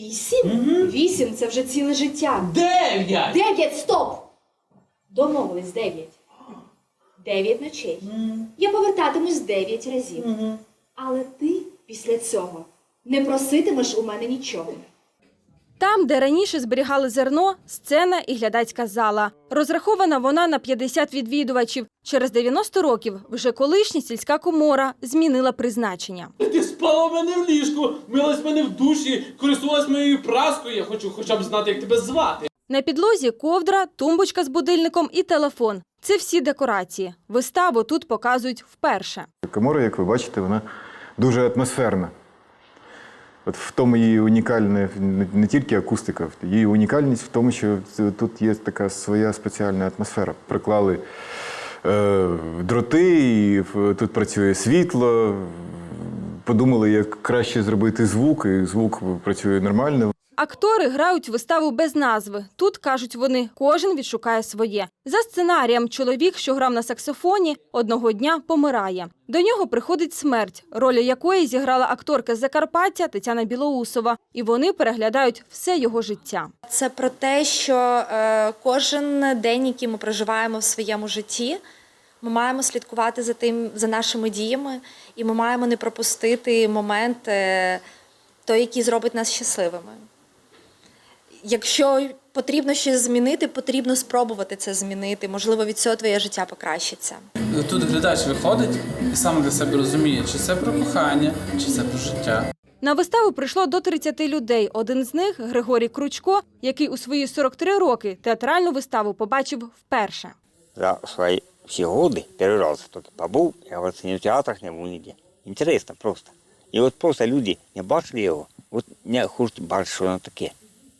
Вісім? Вісім це вже ціле життя. Дев'ять! Дев'ять, стоп! Домовились дев'ять. Дев'ять ночей. Я повертатимусь дев'ять разів. Але ти після цього не проситимеш у мене нічого. Там, де раніше зберігали зерно, сцена і глядацька зала. Розрахована вона на 50 відвідувачів. Через 90 років вже колишня сільська комора змінила призначення. Ти спала в мене в ліжку, милась мене в душі, користувалась моєю праскою. Я хочу хоча б знати, як тебе звати. На підлозі ковдра, тумбочка з будильником і телефон. Це всі декорації. Виставу тут показують вперше. Камора, як ви бачите, вона дуже атмосферна. От в тому її унікальне не- тільки акустика, її унікальність в тому, що тут є така своя спеціальна атмосфера. Приклали е, дроти, і тут працює світло. Подумали, як краще зробити звук, і звук працює нормально. Актори грають виставу без назви. Тут кажуть вони, кожен відшукає своє. За сценарієм, чоловік, що грав на саксофоні, одного дня помирає. До нього приходить смерть, роль якої зіграла акторка з Закарпаття Тетяна Білоусова, і вони переглядають все його життя. Це про те, що е, кожен день, який ми проживаємо в своєму житті, ми маємо слідкувати за тим, за нашими діями, і ми маємо не пропустити момент, е, той, який зробить нас щасливими. Якщо потрібно щось змінити, потрібно спробувати це змінити. Можливо, від цього твоє життя покращиться. Тут глядач виходить і сам для себе розуміє, чи це про кохання, чи це про життя. На виставу прийшло до 30 людей. Один з них Григорій Кручко, який у свої 43 роки театральну виставу побачив вперше. за свои все годы первый раз тут побыл, я вот не в театрах, не был нигде. Интересно просто. И вот просто люди не бачили его, вот не хочуть бачити, що воно таке.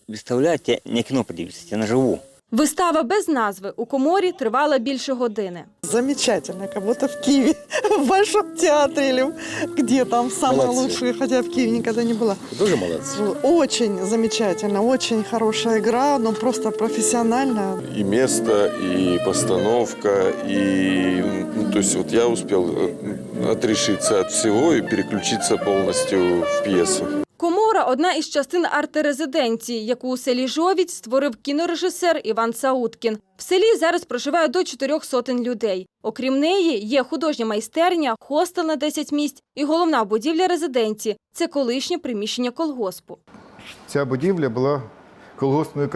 Представляєте, не кіно подивитися, я наживу. Вистава без назви у коморі тривала більше години. Замечательно, как будто в Киеве, в Большом театре или где там самое лучшее, хотя в Киеве никогда не была. Дуже молодці. Очень замечательно, очень хорошая игра, но просто профессионально. И место, и постановка, и ну, то есть вот я успел э, отрешиться от всего и переключиться полностью в пьесу. Комора одна із частин арт-резиденції, яку у селі Жовідь створив кінорежисер Іван Сауткін. В селі зараз проживає до чотирьох сотень людей. Окрім неї, є художня майстерня, хостел на 10 місць і головна будівля резиденції це колишнє приміщення колгоспу. Ця будівля була колгоспною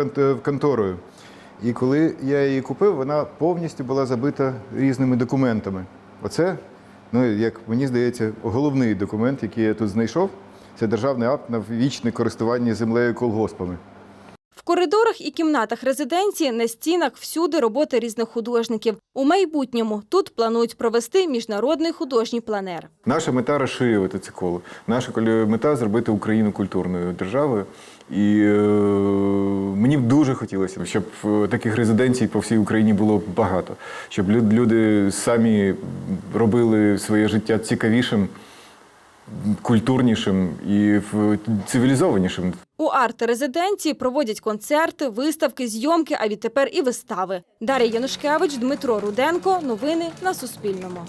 конторою. І коли я її купив, вона повністю була забита різними документами. Оце, ну як мені здається, головний документ, який я тут знайшов, це державний акт на вічне користування землею колгоспами. В коридорах і кімнатах резиденції на стінах всюди роботи різних художників. У майбутньому тут планують провести міжнародний художній пленер. Наша мета розширювати це коло. Наша мета зробити Україну культурною державою. І е, мені б дуже хотілося, щоб е, таких резиденцій по всій Україні було багато, щоб люди самі робили своє життя цікавішим, культурнішим і цивілізованішим. У арт-резиденції проводять концерти, виставки, зйомки, а відтепер і вистави. Дар'я Янушкевич, Дмитро Руденко. Новини на Суспільному.